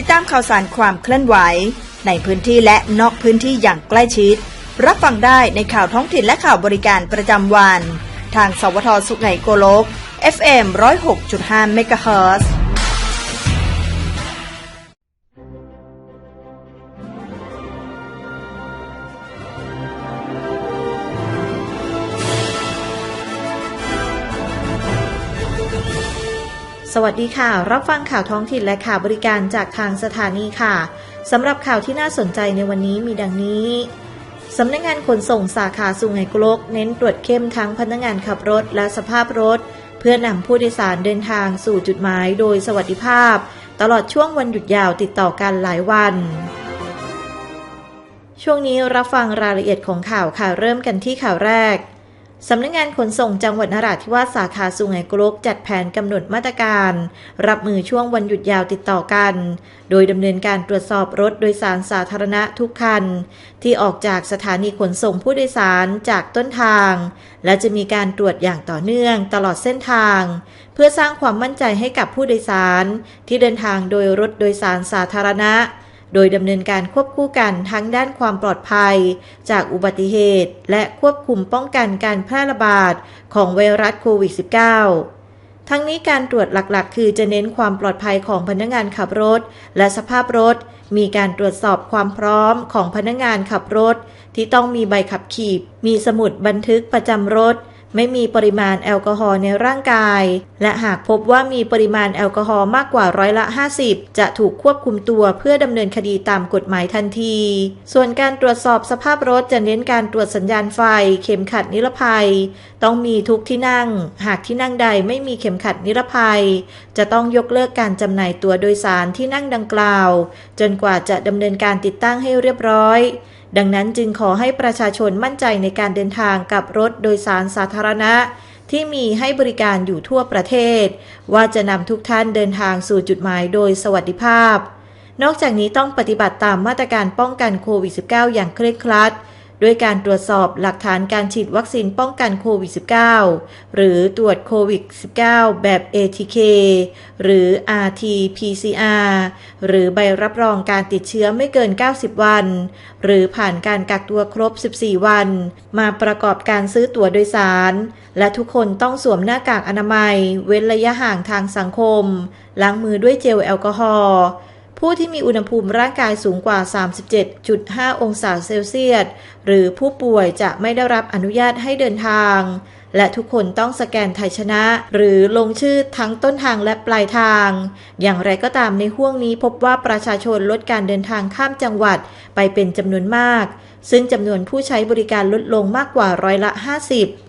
ติดตามข่าวสารความเคลื่อนไหว ในพื้นที่และนอกพื้นที่อย่างใกล้ชิด รับฟังได้ในข่าวท้องถิ่นและข่าวบริการประจำวัน ทางสวทสุขไหนโกลก FM 106.5เสวัสดีค่ะ รับฟังข่าวท้องถิ่นและข่าวบริการจากทางสถานีค่ะ สำหรับข่าวที่น่าสนใจในวันนี้มีดังนี้ สำนักงงานขนส่งสาขาสุไหงโกลก เน้นตรวจเข้มทั้งพนักงานขับรถและสภาพรถ เพื่อนำผู้โดยสารเดินทางสู่จุดหมายโดยสวัสดิภาพ ตลอดช่วงวันหยุดยาวติดต่อกันหลายวัน ช่วงนี้รับฟังรายละเอียดของข่าวค่ะเริ่มกันที่ข่าวแรก สำนักงงานขนส่งจังหวัดนราธิวาสสาขาสุไหงโกลกจัดแผนกำหนดมาตรการ รับมือช่วงวันหยุดยาวติดต่อกัน โดยดำเนินการตรวจสอบรถโดยสารสาธารณะทุกคัน ที่ออกจากสถานีขนส่งผู้โดยสารจากต้นทาง และจะมีการตรวจอย่างต่อเนื่องตลอดเส้นทาง เพื่อสร้างความมั่นใจให้กับผู้โดยสาร ที่เดินทางโดยรถโดยสารสาธารณะ โดยดำเนินการควบคู่กันทั้งด้านความปลอดภัย จากอุบัติเหตุ และควบคุมป้องกันการแพร่ระบาดของไวรัสโควิด -19 ทั้งนี้การตรวจหลักๆ คือจะเน้นความปลอดภัยของพนักงานขับรถ และสภาพรถ มีการตรวจสอบความพร้อมของพนักงานขับรถ ที่ต้องมีใบขับขี่ มีสมุดบันทึกประจำรถ ไม่มีปริมาณแอลกอฮอล์ในร่างกาย และหากพบว่ามีปริมาณแอลกอฮอล์มากกว่าร้อยละ 50 จะถูกควบคุมตัวเพื่อดำเนินคดีตามกฎหมายทันที ส่วนการตรวจสอบสภาพรถจะเน้นการตรวจสัญญาณไฟ เข็มขัดนิรภัย ต้องมีทุกที่นั่ง หากที่นั่งใดไม่มีเข็มขัดนิรภัย จะต้องยกเลิกการจำหน่ายตัวโดยสารที่นั่งดังกล่าว จนกว่าจะดำเนินการติดตั้งให้เรียบร้อย ดังนั้นจึงขอให้ประชาชนมั่นใจในการเดินทางกับรถโดยสารสาธารธารณะ ที่มีให้บริการอยู่ทั่วประเทศ ว่าจะนำทุกท่านเดินทางสู่จุดหมายโดยสวัสดิภาพ นอกจากนี้ต้องปฏิบัติตามมาตรการป้องกันโควิด -19 อย่างเคร่งครัด ด้วยการตรวจสอบหลักฐานการฉีดวัคซีนป้องกันโควิด -19 หรือตรวจโควิด -19 แบบ ATK หรือ RT-PCR หรือใบรับรองการติดเชื้อไม่เกิน 90 วัน หรือผ่านการกักตัวครบ 14 วัน มาประกอบการซื้อตั๋วโดยสาร และทุกคนต้องสวมหน้ากากอนามัย เว้นระยะห่างทางสังคม ล้างมือด้วยเจลแอลกอฮอล์ ผู้ที่มีอุณหภูมิร่างกายสูงกว่า 37.5 องศาเซลเซียส หรือผู้ป่วยจะไม่ได้รับอนุญาตให้เดินทาง และทุกคนต้องสแกนไทยชนะ หรือลงชื่อทั้งต้นทางและปลายทาง อย่างไรก็ตามในห่วงนี้พบว่าประชาชนลดการเดินทางข้ามจังหวัดไปเป็นจำนวนมาก ซึ่งจำนวนผู้ใช้บริการลดลงมากกว่าร้อยละ 50